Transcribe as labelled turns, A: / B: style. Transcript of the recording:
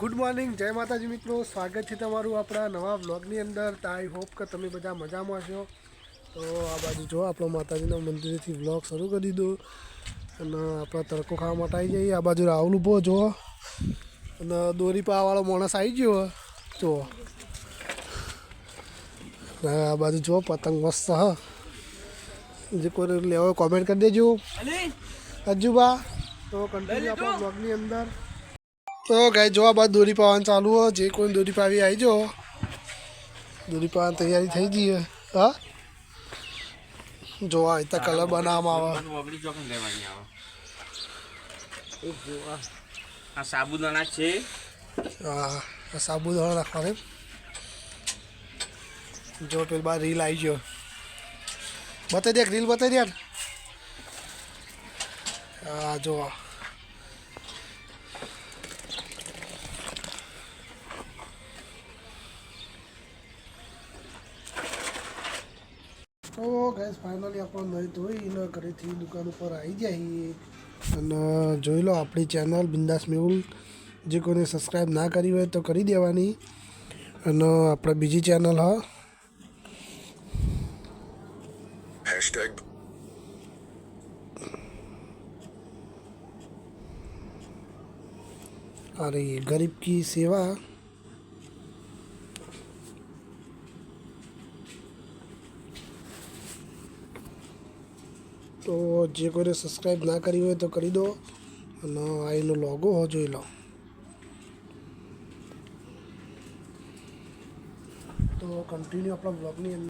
A: Good morning. જય માતાજી મિત્રો. સ્વાગત છે તમારું આપણા નવા બ્લોગની અંદર. તો આઈ હોપ કે તમે બધા મજામાં છો તો આ બાજુ જો આપણો માતાજીના મંદિરેથી બ્લોગ શરૂ કરી દીધો અને આપણા તડકો ખાવા માટે આવી જઈએ. આ બાજુ રાહુલ ઊભો જો. અને દોરી પાવાળો માણસ આવી ગયો. જો. આ બાજુ જો પતંગ મસ્ત હ. જે કોઈ લેવો કોમેન્ટ કરી દેજો. અજુબા તો કન્ટિન્યુ આપણા બ્લોગની અંદર. તો ગાય જોવા બાદ દોરી પાવાનું ચાલુ હો જે કોઈ દોરી પાવી આવી જો દોરી પાવાની તૈયારી થઈ ગઈ હા. જોવા એ તો કલર બનાવવામાં આવે.
B: આ સાબુદાણા છે.
A: હા આ સાબુદાણા નાખવાનું એમ. જો પેલી બાર રીલ આવી ગયો. બતાવી દે રીલ બતાવી દે. હા જો તો ગાઈઝ ફાઇનલી આપણે નહીં ધોઈને ઘરેથી દુકાન ઉપર આવી જઈએ. અને જોઈ લો આપણી ચેનલ બિંદાસ મેહુલ. જે કોઈને સબસ્ક્રાઈબ ના કરી હોય તો કરી દેવાની. અને આપણે બીજી ચેનલ હા.
C: હેશટેગ
A: અરે ગરીબ કી સેવા. તો જે કોઈને સબસ્ક્રાઈબ ના કરી હોય તો કરી દો. અને આ એનો લોગો હો, જોઈ લો. તો કન્ટિન્યુ આપણા બ્લોગની અંદર.